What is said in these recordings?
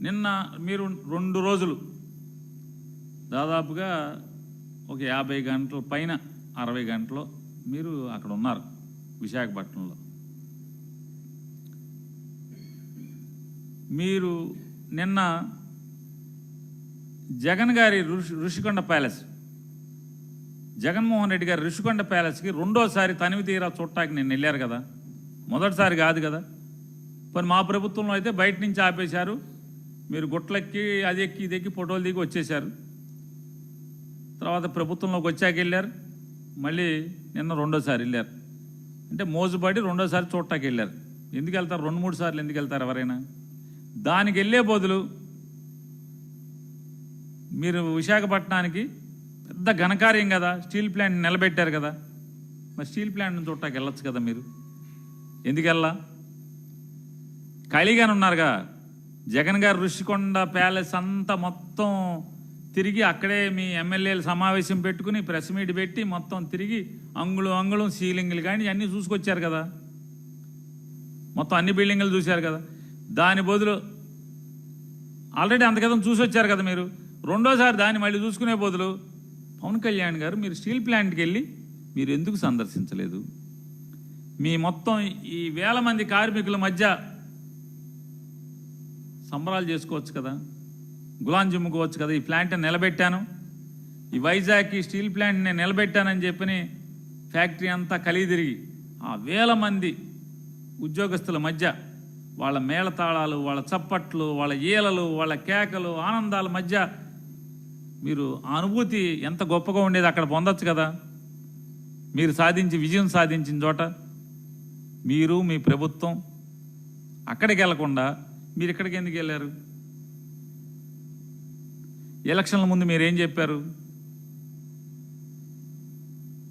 నిన్న మీరు రెండు రోజులు దాదాపుగా ఒక యాభై గంటల పైన అరవై గంటలు మీరు అక్కడ ఉన్నారు విశాఖపట్నంలో. మీరు నిన్న జగన్ గారి ఋషి ఋషికొండ ప్యాలెస్ జగన్మోహన్ రెడ్డి గారి ఋషికొండ ప్యాలెస్కి రెండోసారి తనివి తీరా చూడటానికి నేను వెళ్ళారు కదా. మొదటిసారి కాదు కదా. మరి మా ప్రభుత్వంలో అయితే బయట నుంచి ఆపేశారు. మీరు గుట్లెక్కి అది ఎక్కి ఇది ఎక్కి ఫోటోలు దిగి వచ్చేశారు. తర్వాత ప్రభుత్వంలోకి వచ్చాక వెళ్ళారు. మళ్ళీ నిన్న రెండోసారి వెళ్ళారు. అంటే మోజుబడి రెండోసారి చూడటానికి వెళ్ళారు. ఎందుకు వెళ్తారు? రెండు మూడు సార్లు ఎందుకు వెళ్తారు ఎవరైనా? దానికి వెళ్ళే బదులు మీరు విశాఖపట్నానికి పెద్ద ఘనకార్యం కదా. స్టీల్ ప్లాంట్ నిలబెట్టారు కదా. మరి స్టీల్ ప్లాంట్ని చూడటానికి వెళ్ళొచ్చు కదా మీరు? ఎందుకు వెళ్ళా ఖాళీగానే ఉన్నారుగా. జగన్ గారు ఋషికొండ ప్యాలెస్ అంతా మొత్తం తిరిగి అక్కడే మీ ఎమ్మెల్యేలు సమావేశం పెట్టుకుని ప్రెస్ మీట్ పెట్టి మొత్తం తిరిగి అంగుళం అంగుళం సీలింగ్లు కానీ అన్నీ చూసుకొచ్చారు కదా. మొత్తం అన్ని బిల్డింగ్లు చూశారు కదా. దాని బదులు ఆల్రెడీ అంత చూసి వచ్చారు కదా మీరు. రెండోసారి దాన్ని మళ్ళీ చూసుకునే బదులు పవన్ కళ్యాణ్ గారు మీరు స్టీల్ ప్లాంట్కి వెళ్ళి మీరు ఎందుకు సందర్శించలేదు? మీ మొత్తం ఈ వేల మంది కార్మికుల మధ్య సంబరాలు చేసుకోవచ్చు కదా. గులాం జిమ్ముకోవచ్చు కదా. ఈ ప్లాంట్ నిలబెట్టాను. ఈ వైజాగ్ ఈ స్టీల్ ప్లాంట్ నేను నిలబెట్టానని చెప్పని ఫ్యాక్టరీ అంతా కలిగి తిరిగి ఆ వేల మంది ఉద్యోగస్తుల మధ్య వాళ్ళ మేళతాళాలు వాళ్ళ చప్పట్లు వాళ్ళ ఈలలు వాళ్ళ కేకలు ఆనందాల మధ్య మీరు ఆ అనుభూతి ఎంత గొప్పగా ఉండేది అక్కడ పొందొచ్చు కదా. మీరు సాధించి విజయం సాధించిన చోట మీరు మీ ప్రభుత్వం అక్కడికి వెళ్ళకుండా మీరు ఇక్కడికి ఎందుకు వెళ్ళారు ఎలక్షన్ల ముందు మీరేం చెప్పారు?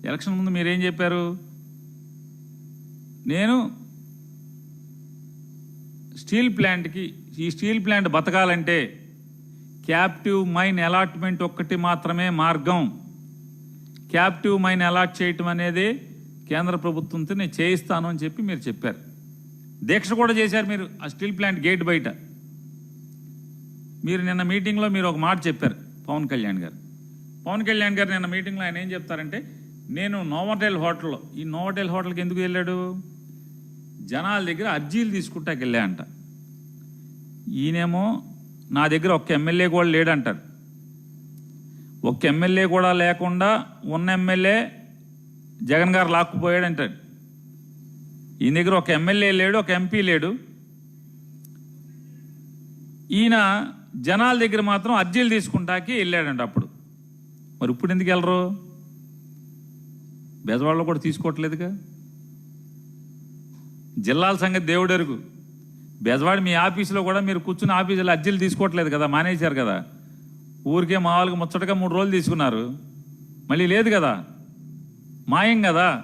ఎలక్షన్ ముందు మీరేం చెప్పారు? నేను స్టీల్ ప్లాంట్కి ఈ స్టీల్ ప్లాంట్ బతకాలంటే క్యాప్టివ్ మైన్ అలాట్మెంట్ ఒక్కటి మాత్రమే మార్గం. క్యాప్టివ్ మైన్ అలాట్ చేయటం అనేది కేంద్ర ప్రభుత్వంతో నేను చేయిస్తాను అని చెప్పి మీరు చెప్పారు. దీక్ష కూడా చేశారు మీరు ఆ స్టీల్ ప్లాంట్ గేట్ బయట. మీరు నిన్న మీటింగ్లో మీరు ఒక మాట చెప్పారు పవన్ కళ్యాణ్ గారు. పవన్ కళ్యాణ్ గారు నిన్న మీటింగ్లో ఆయన ఏం చెప్తారంటే నేను నోవటెల్ హోటల్లో ఈ నోవటెల్ హోటల్కి ఎందుకు వెళ్ళాడు? జనాల దగ్గర అర్జీలు తీసుకుంటాకి వెళ్ళా అంట. ఈయనేమో నా దగ్గర ఒక్క ఎమ్మెల్యే కూడా లేడంటారు. ఒక్క ఎమ్మెల్యే కూడా లేకుండా ఉన్న ఎమ్మెల్యే జగన్ గారు లాక్కుపోయాడంటాడు ఈయన దగ్గర ఒక ఎమ్మెల్యే లేడు ఒక ఎంపీ లేడు. ఈయన జనాల దగ్గర మాత్రం అర్జీలు తీసుకుంటాకి వెళ్ళాడంట అప్పుడు. మరి ఇప్పుడు ఎందుకు వెళ్ళరు? బెజవాడలో కూడా తీసుకోవట్లేదుగా? జిల్లాల సంగతి దేవుడెరుగు బెజవాడ మీ ఆఫీసులో కూడా మీరు కూర్చుని ఆఫీసులో అర్జీలు తీసుకోవట్లేదు కదా మానేశారు కదా. ఊరికే మామూలుగా ముచ్చటగా మూడు రోజులు తీసుకున్నారు. మళ్ళీ లేదు కదా? మాయం కదా?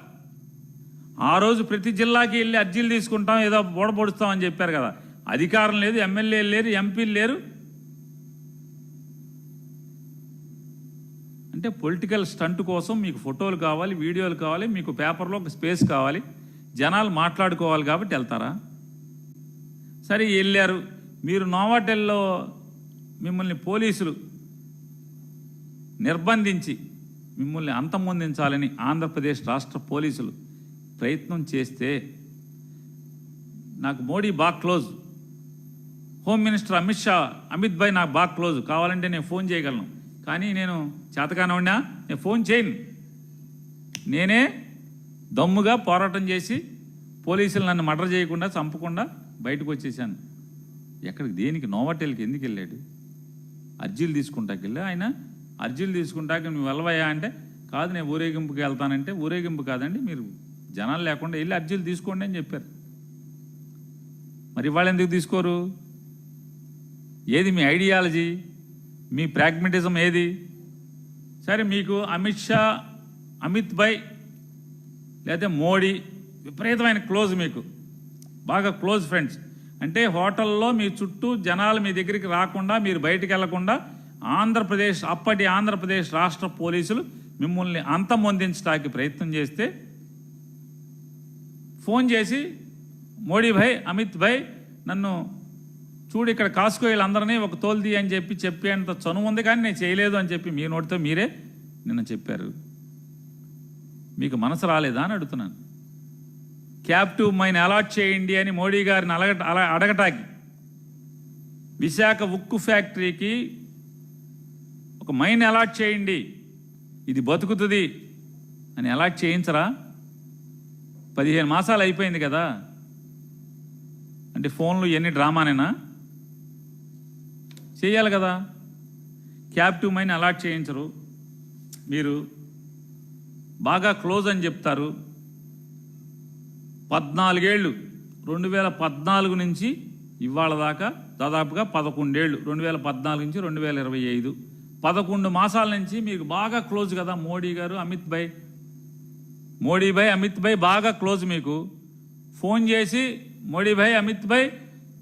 ఆ రోజు ప్రతి జిల్లాకి వెళ్ళి అర్జీలు తీసుకుంటాం ఏదో బోడపొడుస్తామని చెప్పారు కదా. అధికారం లేదు ఎమ్మెల్యేలు లేరు ఎంపీలు లేరు. అంటే పొలిటికల్ స్టంట్ కోసం మీకు ఫోటోలు కావాలి వీడియోలు కావాలి మీకు పేపర్లో ఒక స్పేస్ కావాలి. జనాలు మాట్లాడుకోవాలి కాబట్టి వెళ్తారా? సరే వెళ్ళారు. మీరు నోవాటెల్లో మిమ్మల్ని పోలీసులు నిర్బంధించి మిమ్మల్ని అంతమొందించాలని ఆంధ్రప్రదేశ్ రాష్ట్ర పోలీసులు ప్రయత్నం చేస్తే నాకు మోడీ బాగా close. Home minister Amit Shah Amit bhai నాకు బాగా క్లోజ్. కావాలంటే నేను ఫోన్ చేయగలను. కానీ నేను చేతకాన ఉన్నా నేను ఫోన్ చేయను. నేనే దమ్ముగా పోరాటం చేసి పోలీసులు నన్ను మర్డర్ చేయకుండా చంపకుండా బయటకు వచ్చేసాను ఎక్కడికి దేనికి? నోవాటెల్కి ఎందుకు వెళ్ళాడు? అర్జీలు తీసుకుంటాకి ఆయన అర్జీలు తీసుకుంటాక నువ్వు వెళ్ళవయ్యా అంటే కాదు నేను ఊరేగింపుకి వెళ్తానంటే ఊరేగింపు కాదండి మీరు జనాలు లేకుండా వెళ్ళి అర్జీలు తీసుకోండి అని చెప్పారు. మరి వాళ్ళు ఎందుకు తీసుకోరు? ఏది మీ ఐడియాలజీ? మీ ప్రాగ్మెటిజం ఏది? సరే మీకు అమిత్ షా అమిత్ భాయ్ లేదా మోడీ విపరీతమైన క్లోజ్ మీకు. బాగా క్లోజ్ ఫ్రెండ్స్. అంటే హోటల్లో మీ చుట్టూ జనాలు మీ దగ్గరికి రాకుండా మీరు బయటికి వెళ్ళకుండా ఆంధ్రప్రదేశ్ అప్పటి ఆంధ్రప్రదేశ్ రాష్ట్ర పోలీసులు మిమ్మల్ని అంతమొందించడానికి ప్రయత్నం చేస్తే ఫోన్ చేసి మోడీ భాయ్ అమిత్ భాయ్ నన్ను చూడు ఇక్కడ కాసుకో వీళ్ళందరినీ ఒక తోల్ది అని చెప్పి చెప్పేంత చనువు ఉంది కానీ నేను చేయలేదు అని చెప్పి మీ నోటితో మీరే నిన్న చెప్పారు. మీకు మనసు రాలేదా? అని అడుగుతున్నాను. క్యాప్టివ్ మైన్ అలాట్ చేయండి అని మోడీ గారిని అలగ అలా అడగటానికి విశాఖ ఉక్కు ఫ్యాక్టరీకి ఒక మైన్ అలాట్ చేయండి. ఇది బతుకుతుంది. అని అలాట్ చేయించరా? పదిహేను మాసాలు అయిపోయింది కదా. అంటే ఫోన్లు ఎన్ని డ్రామానేనా చేయాలి కదా. క్యాప్టివ్ మైన్ అలాట్ చేయించరు. మీరు బాగా క్లోజ్ అని చెప్తారు. పద్నాలుగేళ్ళు రెండు వేల పద్నాలుగు నుంచి ఇవాళ దాకా దాదాపుగా పదకొండేళ్ళు రెండు వేల పద్నాలుగు నుంచి రెండు వేల ఇరవై ఐదు. పదకొండు మాసాల నుంచి మీకు బాగా క్లోజ్ కదా మోడీ గారు అమిత్ భాయ్. మోడీ భాయ్ అమిత్ భాయ్ బాగా క్లోజ్ మీకు. ఫోన్ చేసి మోడీ భాయ్ అమిత్ భాయ్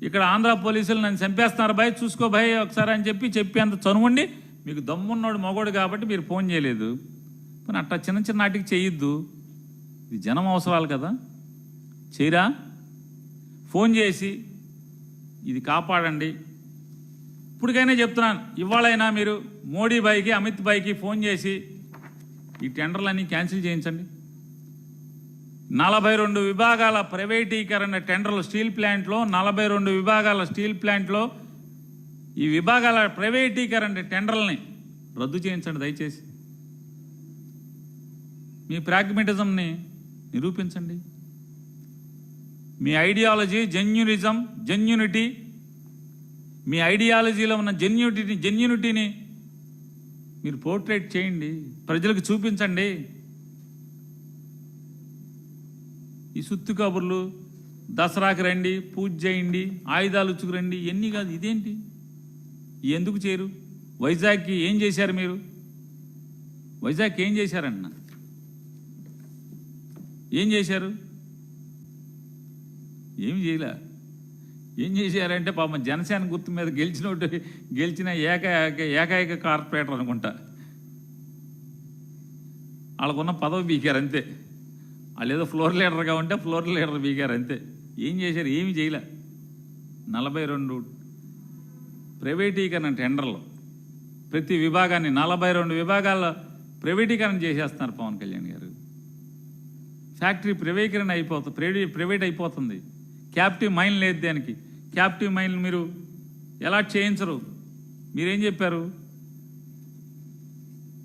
ఇక్కడ ఆంధ్ర పోలీసులు నన్ను చంపేస్తున్నారు భాయ్ చూసుకో భాయ్ ఒకసారి అని చెప్పి చెప్పి అంత చనువుండి మీకు దమ్మున్నాడు మగోడు కాబట్టి మీరు ఫోన్ చేయలేదు. కానీ అట్లా చిన్న చిన్న నాటికి చేయొద్దు. ఇది జనం అవసరాలు కదా. చేయరా? ఫోన్ చేసి ఇది కాపాడండి. ఇప్పటికైనా చెప్తున్నాను ఇవాళైనా మీరు మోడీ భాయ్కి అమిత్ భాయ్కి ఫోన్ చేసి ఈ టెండర్లన్నీ క్యాన్సిల్ చేయించండి. నలభై రెండు విభాగాల ప్రైవేటీకరణ టెండర్లు స్టీల్ ప్లాంట్లో నలభై రెండు విభాగాల స్టీల్ ప్లాంట్లో ఈ విభాగాల ప్రైవేటీకరణ టెండర్లని రద్దు చేయించండి దయచేసి. మీ ప్రాగ్మెటిజంని నిరూపించండి. మీ ఐడియాలజీ జెన్యునిజం జెన్యునిటీ మీ ఐడియాలజీలో ఉన్న జెన్యునిటీని జెన్యునిటీని మీరు పోర్ట్రేట్ చేయండి. ప్రజలకు చూపించండి. ఈ సుత్తు కబుర్లు దసరాకి రండి పూజ చేయండి ఆయుధాలు ఉచ్చుకురండి ఇవన్నీ కాదు ఇదేంటి? ఎందుకు చేయరు? వైజాగ్కి ఏం చేశారు మీరు? వైజాగ్ ఏం చేశారన్న ఏం చేశారు? ఏం చేయలే. ఏం చేశారంటే పాపం జనసేన గుర్తు మీద గెలిచిన గెలిచిన ఏక ఏకైక కార్పొరేటర్ అనుకుంటా. వాళ్ళకున్న పదవి బీకారు అంతే. లేదో ఫ్లోర్ లీడర్గా ఉంటే ఫ్లోర్ లీడర్ బీగారు అంతే. ఏం చేశారు? ఏమి చేయలే. నలభై రెండు ప్రైవేటీకరణ టెండర్లు. ప్రతి విభాగాన్ని నలభై రెండు విభాగాల్లో ప్రైవేటీకరణ చేసేస్తున్నారు పవన్ కళ్యాణ్ గారు. ఫ్యాక్టరీ ప్రైవేటీకరణ అయిపోతుంది ప్రైవేట్ ప్రైవేట్ అయిపోతుంది. క్యాప్టివ్ మైన్ లేదు దానికి. క్యాప్టివ్ మైన్ మీరు ఎలా చేయించరు. మీరేం చెప్పారు?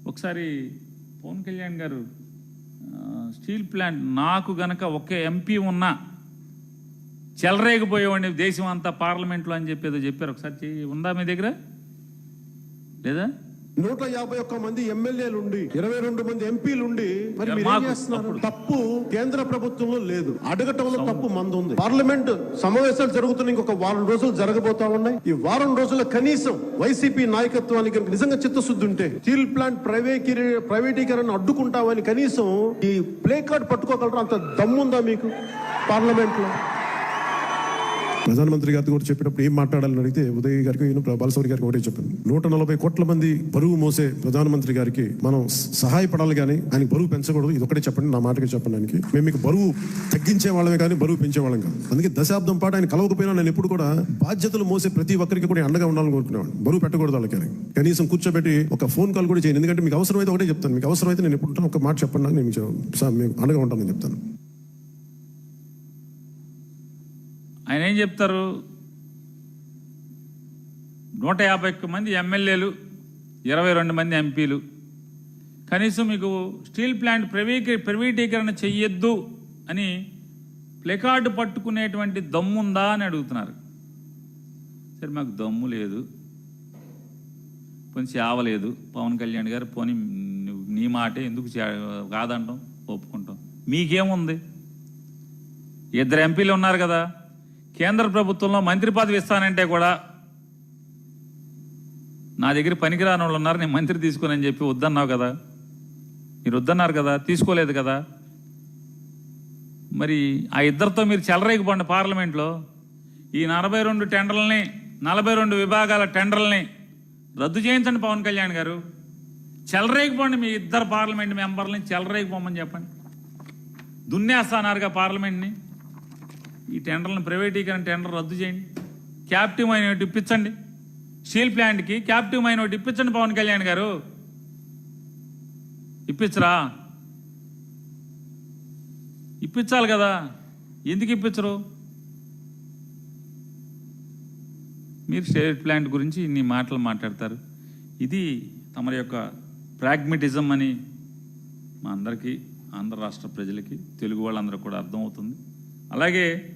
ఒకసారి పవన్ కళ్యాణ్ గారు స్టీల్ ప్లాంట్ నాకు గనక ఒకే ఎంపీ ఉన్నా చెలరేగిపోయేవాడిని దేశం అంతా పార్లమెంట్లో అని చెప్పేదో చెప్పారు. ఒకసారి ఉందా మీ దగ్గర? లేదా? నూట యాభై ఒక్క మంది ఎమ్మెల్యేలు ఉండి ఇరవై రెండు మంది ఎంపీలు ఉండి మరి మీరు ఏం మాకు చేస్తున్నారు. తప్పు కేంద్ర ప్రభుత్వంలో లేదు. అడగటంలో తప్పు మంది ఉంది పార్లమెంట్ సమావేశాలు జరుగుతున్న ఇంకొక వారం రోజులు జరగబోతా ఉన్నాయి. ఈ వారం రోజుల కనీసం వైసీపీ నాయకత్వానికి నిజంగా చిత్తశుద్ధి ఉంటే స్టీల్ ప్లాంట్ ప్రైవేకీ ప్రైవేటీకరణ అడ్డుకుంటామని కనీసం ఈ ప్లే కార్డ్ పట్టుకోగలరా? అంత దమ్ముందా మీకు? పార్లమెంట్లో ప్రధానమంత్రి గారితో కూడా చెప్పినప్పుడు ఏం మాట్లాడాలని అడిగితే ఉదయ్ గారికి బాలసౌరి గారికి ఒకటే చెప్పాను. నూట నలభై కోట్ల మంది బరువు మోసే ప్రధానమంత్రి గారికి మనం సహాయపడాలి కానీ ఆయన బరువు పెంచకూడదు. ఇది ఒకటే చెప్పండి నా మాటకి చెప్పడానికి మేము మీకు బరువు తగ్గించే వాళ్ళమే కానీ బరువు పెంచే వాళ్ళం కాదు. అందుకే దశాబ్దం పాటు ఆయన కలవకపోయినా నేను ఎప్పుడు కూడా బాధ్యతలు మోసే ప్రతి ఒక్కరికి కూడా అండగా ఉండాలని కోరుకునేవాడు బరువు పెట్టకూడదు వాళ్ళకి కనీసం కూర్చోబెట్టి ఒక ఫోన్ కాల్ కూడా చేయను. ఎందుకంటే మీకు అవసరమైతే ఒకటే చెప్తాను. మీకు అవసరమైతే నేను ఎప్పుడు ఒక మాట చెప్పండి నాకు నేను అండగా ఉంటానని చెప్తాను. ఆయన ఏం చెప్తారు? నూట యాభై ఒక్క మంది ఎమ్మెల్యేలు ఇరవై రెండు మంది ఎంపీలు. కనీసం మీకు స్టీల్ ప్లాంట్ ప్రైవేటీ ప్రైవేటీకరణ చెయ్యొద్దు అని ప్లెకార్డు పట్టుకునేటువంటి దమ్ముందా అని అడుగుతున్నారు. సరే మాకు దమ్ము లేదు. కొంచెం ఆవలేదు పవన్ కళ్యాణ్ గారు పోనీ నీ మాటే ఎందుకు చే- కాదంటాం ఒప్పుకుంటాం. మీకేముంది? ఇద్దరు ఎంపీలు ఉన్నారు కదా. కేంద్ర ప్రభుత్వంలో మంత్రి పదవి ఇస్తానంటే కూడా నా దగ్గర పనికిరాని వాళ్ళు ఉన్నారు నేను మంత్రి తీసుకోనని చెప్పి వద్దన్నావు కదా. మీరు వద్దన్నారు కదా తీసుకోలేదు కదా. మరి ఆ ఇద్దరితో మీరు చెలరేగిపోండి పార్లమెంట్లో. ఈ నలభై రెండు టెండర్లని నలభై రెండు విభాగాల టెండర్లని రద్దు చేయించండి పవన్ కళ్యాణ్ గారు. చెలరేగిపోండి మీ ఇద్దరు పార్లమెంట్ మెంబర్లని చెలరేగిపోమని చెప్పండి. దున్నేస్తానారుగా పార్లమెంట్ని. ఈ టెండర్లను ప్రైవేటీకరణ టెండర్ రద్దు చేయండి. క్యాప్టివ్ మైన్ ఇప్పించండి. స్టీల్ ప్లాంట్కి క్యాప్టివ్ మైన్ ఒకటి ఇప్పించండి పవన్ కళ్యాణ్ గారు. ఇప్పించరా? ఇప్పించాలి కదా. ఎందుకు ఇప్పించరు? మీరు స్టేట్ ప్లాంట్ గురించి ఇన్ని మాటలు మాట్లాడతారు. ఇది తమరి యొక్క ప్రాగ్మెటిజం అని మా అందరికీ ఆంధ్ర రాష్ట్ర ప్రజలకి తెలుగు వాళ్ళందరూ కూడా అర్థమవుతుంది. అలాగే